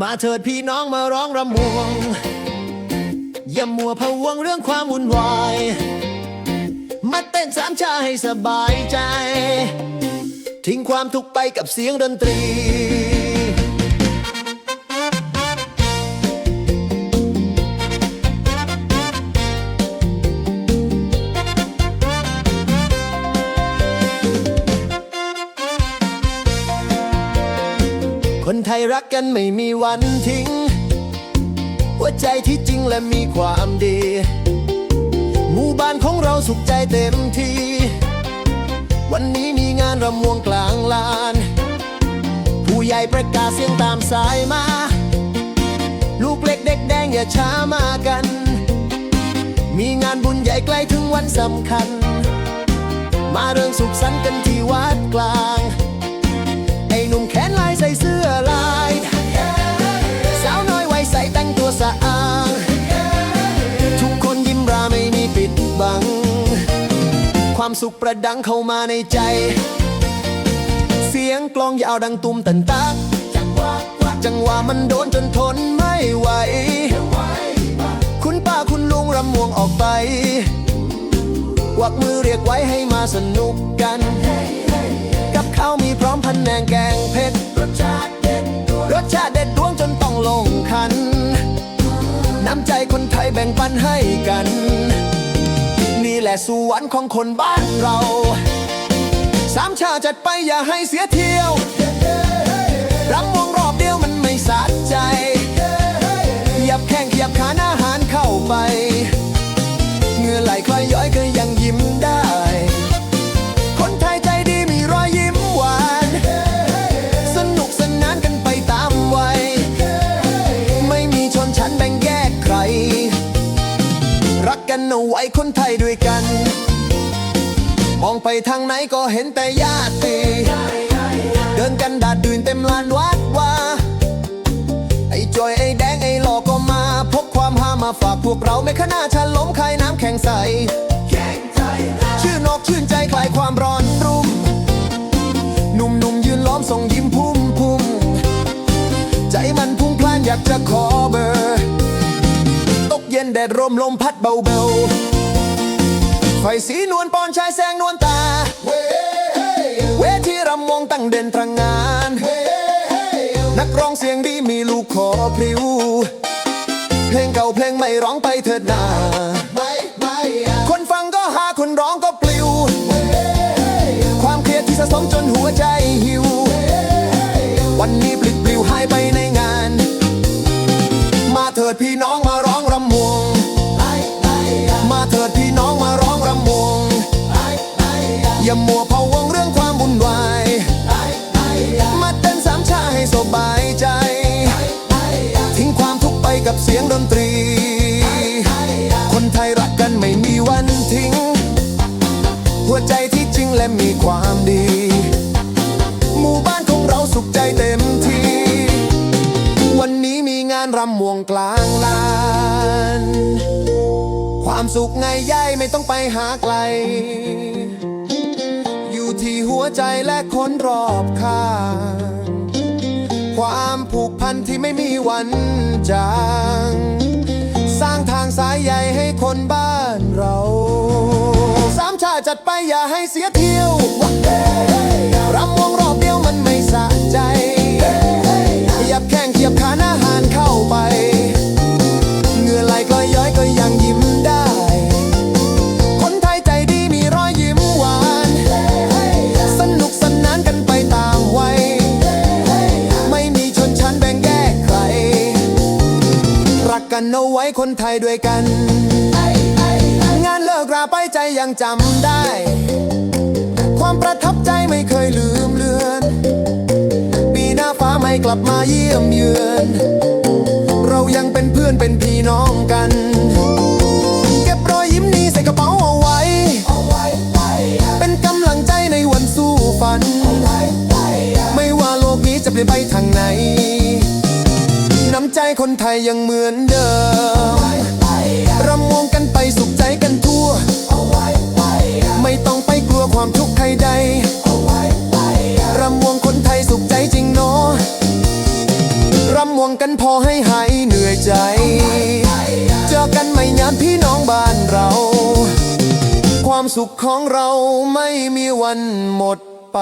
มาเถิดพี่น้องมาร้องรำวง อย่ามัวพะวงเรื่องความวุ่นวาย มาเต้นสามชาให้สบายใจ ทิ้งความทุกข์ไปกับเสียงดนตรี ไทยรักกันไม่มีวันทิ้ง หัวใจที่จริงและมีความดี หมู่บ้านของเราสุขใจเต็มทีวันนี้มีงานรำวงกลางลาน ผู้ใหญ่ประกาศเสียงตามสายมา ลูกเล็กเด็กแดงอย่าช้ามากัน มีงานบุญใหญ่ใกล้ถึงวันสำคัญ มาเรื่องสุขสันต์กันที่วัดกลาง ความสุขประดังเข้ามาในใจ เสียงกลองยาวดังตุ้มตันตักจังหวะจังหวะมันโดนจนทนไม่ไหว คุณป้าคุณลุงรำวงออกไป วักมือเรียกไว้ให้มาสนุกกัน กับข้าวมีพร้อมพันแนงแกงเผ็ด รสชาติเด็ดรสชาติเด็ดดวงจนต้องลงคัน น้ำใจคนไทยแบ่งปันให้กัน หละสวรรค์ของคนบ้านเรา สามชาจัดไปอย่าให้เสียเที่ยวรำวงรอบเดียวมันไม่สะใจขยับแข้งขยับขาหน้าหารเข้าไป เงื่อไหลคลอยย้อยก็ยังยิ้มได้ นเอาไว้คนไทยด้วยกัน มองไปทางไหนก็เห็นแต่ญาติ เดินกันดาดดื่นเต็มลานวัดว่า ไอ้จอยไอ้แดงไอ้หลอกก็มาพกความหามาฝากพวกเราไม่ขนาฉันล้มคายน้ำแข็งใส ชื่อนกชื่นใจคลายความร้อนรุ่ม หนุ่มๆยืนล้อมส่งยิ้มพุ่มพุ่มใจมันพุ่งพล่านอยากจะขอเบอร์ นแดดร่มลมพัดเบาๆ ไฟสีนวลปอนชายแสงนวลตา เวทีรำวงตั้งเด่นตระงาน นักร้องเสียงดีมีลูกขอพริ้ว เพลงเก่าเพลงใหม่ร้องไปเถิดนาคนฟังก็หาคนร้องก็ปลิว ความเครียดที่สะสมจ กับเสียงดนตรี คนไทยรักกันไม่มีวันทิ้ง หัวใจที่จริงและมีความดี หมู่บ้านของเราสุขใจเต็มที่ วันนี้มีงานรำวงกลางลาน ความสุขไงย่ายไม่ต้องไปหาไกล อยู่ที่หัวใจและคนรอบข้างความผูกพันที่ไม่มีวัน จาง สร้างทางสายใหญ่ให้คนบ้านเรา สามชาติจัดไปอย่าให้เสียเที่ยวรำวงรอ กันเอาไว้คนไทยด้วยกัน งานเลิกราไปใจยังจำได้ ความประทับใจไม่เคยลืมเลือน ปีหน้าฟ้าไม่กลับมาเยี่ยมเยือน เรายังเป็นเพื่อนเป็นพี่น้องกัน คนไทยยังเหมือนเดิมรำวงกันไปสุขใจกันทั่ว ไม่ต้องไปกลัวความทุกข์ใครใดรำวงคนไทยสุขใจจริงเนาะรำวงกันพอให้หายเหนื่อยใจ เจอกันไม่ยามพี่น้องบ้านเรา ความสุขของเราไม่มีวันหมดไป